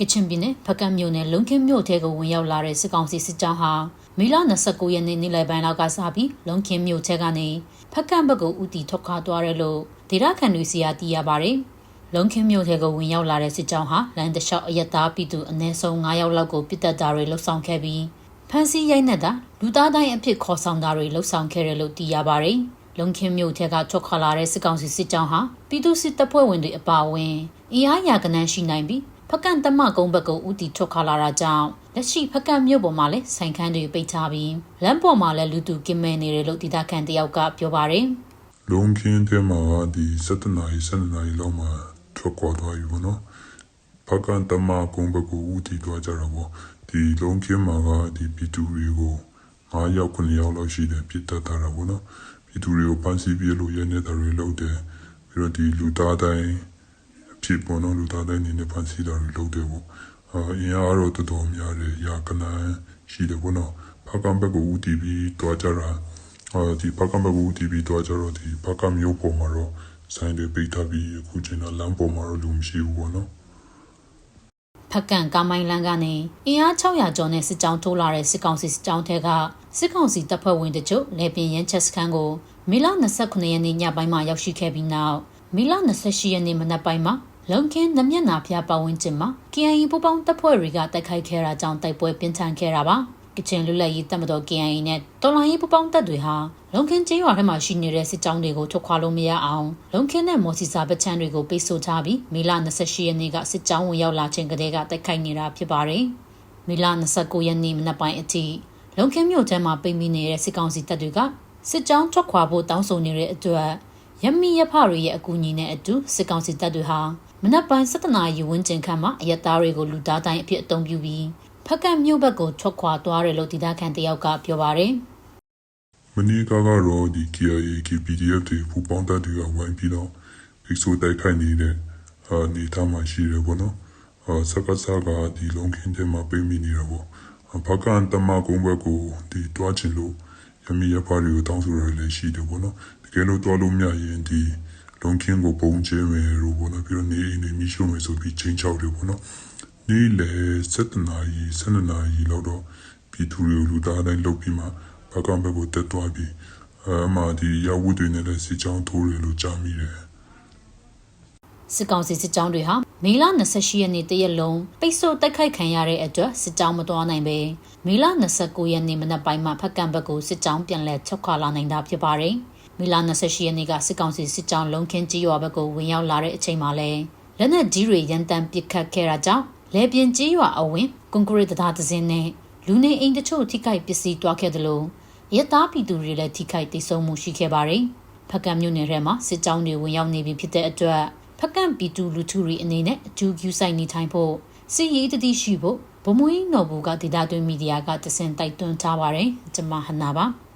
ကချင်ပြည်နယ်ဖကတ်မြို့နယ်လုံခင်းမြို့ထဲကိုဝင်ရောက်လာတဲ့စစ်ကောင်စီစစ်ကြောင်းဟာမေလ29ရက်နေ့နေ့လယ်ပိုင်းလောက်ကစပြီးလုံခင်းမြို့ထဲကနေဖကတ်ဘက်ကိုဥတီထွက်ခွာသွားတယ်လို့ဒေသခံတွေစီကသိရပါတယ်။လုံခင်းမြို့ထဲကိုဝင်ရောက်လာတဲ့စစ်ကြောင်းဟာလမ်းတစ်လျှောက်အရက်သားပြည်သူအနည်းဆုံး9ယောက်လောက်ကိုပြစ်တက်တာတွေလှုပ်ဆောင်ခဲ့ပြီးဖမ်းဆီးရိုက်နှက်တာလူသားတိုင်းအဖြစ်ခေါ်ဆောင်တာတွေလှုပ်ဆောင်ခဲ့တယ်လို့သိရပါတယ်။လုံခင်းမြို့ထဲကထွက်ခွာလာတဲ့စစ်ကောင်စီစစ်ကြောင်းဟာပြည်သူစစ်တပ်ဖွဲ့ဝင်တွေအပါအဝင်အင်အားရာကနန်းရှိနိုင်ပြီး ဖကန်တမကုန်းဘက်ကိုဦးတီထွက်ခါလာတာကြောင့်လက်ရှိဖကန်မြို့ပေါ်မှာလည်းဆိုင်ခန်းတွေပိတ်ထားပြီးလမ်းပေါ်မှာလည်းလူသူကင်းမဲ့နေတယ်လို့ဒေသခံတယောက်ကပြောပါတယ်လုံးခင်းထဲမှာဒီ7နာရီ7နာရီလောက်မှာထွက်ခွာသွားပြီပေါ့နော်ဖကန်တမကုန်းဘက်ကိုဦးတည်သွားကြတော့ပေါ့ဒီလုံးခင်းမှာကဒီပီတူတွေကို9ယောက်9ယောက်လောက်ရှိတယ်ပြစ်တက်တာပေါ့နော်ပီတူတွေကိုပန်းစီပြလို့ရနေတာတွေလုပ်တယ်ပြီးတော့ဒီလူသားတိုင်းအ ဖြစ်ပေါ့နော်လူသားတိုင်းနေနဲ့ပန်းစီတာတွေလုပ်တယ်ပေါ့အာအင်အားတော့တော်တော်များတယ်ရာကနန်းရှိတယ်ပေါ့နော်ဖကန်ဘက်ကိုဦးတည်ပြီးသွားကြတာအာဒီဘကမဘူတီဗီတော့ကျတော့ဒီဘကမျိုးပေါ်မှာတော့ဆိုင်တွေပိတ်ထားပြီးအခုချိန်တော့လမ်းပေါ်မှာတော့လူမရှိဘူးပေါ့နော်ဖကန်ကာမိုင်းလန်းကနေအင်အား600ကျော်နဲ့စစ်ကြောင်းထိုးလာတဲ့စစ်ကောင်စီစစ်ကြောင်းထဲကစစ်ကောင်စီတပ်ဖွဲ့ဝင်တချို့လေပင်ရန်ချက်စခန်းကိုမေလ29ရက်နေ့ညပိုင်းမှာရောက်ရှိခဲ့ပြီးနောက်မေလ28ရက်နေ့မနက်ပိုင်းမှာ လုံခင်းနမျက်နာဖျားပတ်ဝန်းကျင်မှာ KIA ပူပေါင်းတပ်ဖွဲ့တွေကတိုက်ခိုက်ခဲ့တာကြောင့်တိုက်ပွဲပြင်းထန်ခဲ့တာပါကချင်လူလက်ရေးတပ်မတော် KIA နဲ့တော်လိုင်းရေးပူပေါင်းတပ်တွေဟာလုံခင်းကျေးရွာထဲမှာရှိနေတဲ့စစ်ကြောင်းတွေကိုထုတ်ခွာလို့မရအောင်လုံခင်းနဲ့မော်စီစာပချမ်းတွေကိုပိတ်ဆို့ထားပြီးမေလ28ရက်နေ့ကစစ်ကြောင်းဝင်ရောက်လာခြင်းကတည်းကတိုက်ခိုက်နေတာဖြစ်ပါတယ်မေလ29ရက်နေ့မနက်ပိုင်းအထိလုံခင်းမြို့ထဲမှာပိတ်မိနေတဲ့စစ်ကောင်စီတပ်တွေကစစ်ကြောင်းထွက်ခွာဖို့တောင်းဆိုနေတဲ့အတွက်ရမီရဖတွေရဲ့အကူအညီနဲ့အတူစစ်ကောင်စီတပ်တွေဟာ မနက်ပိုင်း7နာရီဝန်းကျင်ခန့်မှာအရက်သားတွေကိုလူသားတိုင်းအဖြစ်အုံပြုပြီးဖက်ကတ်မြို့ဘက်ကိုထွက်ခွာသွားတယ်လို့ဒေသခံတယောက်ကပြောပါတယ်မနေ့ကကတော့ဒီ KIA KPDF တွေပူပေါင်းတပ်တွေကဝိုင်းပြီးတော့ဖိဆိုတိုက်ခိုက်နေတဲ့အာနေသားမှာရှိတယ်ပေါ့နော်အာစကားစကားဒီလုံးခင်းထဲမှာပြင်မိနေတယ်ပေါ့ဘကန်တမကုန်းဘက်ကိုဒီတွားချင်လို့ရမီရဖားတွေကိုတောင်းဆိုရလည်းရှိတယ်ပေါ့နော်တကယ်လို့တွားလို့မရရင်ဒီ လုံးခင်းကိုပုံကျဲမယ်လို့ပေါ့နော်ပြီးတော့နေအိမ်တွေမိရှုမယ်ဆိုပြီးချင်းချောက်တယ်ပေါ့နော်နေ့လေ7နာရီ7နာရီလောက်တော့ပြည်သူတွေလူသားတိုင်းလုတ်ပြီးမှဘက်ကဘက်ကိုတက်သွားပြီးအဲမှာဒီရဝတ်တွေနဲ့လည်းစစ်ကြောင်းထိုးတယ်လို့ကြားမိတယ်စစ်ကောင်စီစစ်ကြောင်းတွေဟာမေလ28ရက်နေ့တရက်လုံးပိတ်ဆို့တိုက်ခိုက်ခံရတဲ့အတွက်စစ်ကြောင်းမတော်နိုင်ပဲမေလ29ရက်နေ့မနက်ပိုင်းမှာဖက်ကံဘက်ကိုစစ်ကြောင်းပြန်လည်ချုပ်ခွာလာနိုင်တာဖြစ်ပါတယ်။ မေလ28ရက်နေ့ကစစ်ကောင်စီစစ်ကြောင်းလုံခင်းကြီးရွာဘက်ကိုဝင်ရောက်လာတဲ့အချိန်မှာလဲလက်နက်ကြီးတွေရန်တမ်းပစ်ခတ်ခဲ့တာကြောင့်လေပြင်းကြီးရွာအဝင်ကွန်ကရစ်တရားသစင်းနဲ့လူနေအိမ်တချို့ထိခိုက်ပစ္စည်းတွားခဲ့တယ်လို့ရဲသားပြည်သူတွေလည်းထိခိုက်ဒေဆုံးမှုရှိခဲ့ပါတယ်။ဖက်ကံမြို့နယ်ထဲမှာစစ်ကြောင်းတွေဝင်ရောက်နေပြီဖြစ်တဲ့အတွက်ဖက်ကံပြည်သူလူထုတွေအနေနဲ့အထူးကျူးဆိုင်နေထိုင်ဖို့စီရေးတတိရှိဖို့ဗမွေးနော်ဘူးကဒေတာတွင်မီဒီယာကတစင်တိုက်တွန်းထားပါတယ်။ကျွန်မဟနာပါ။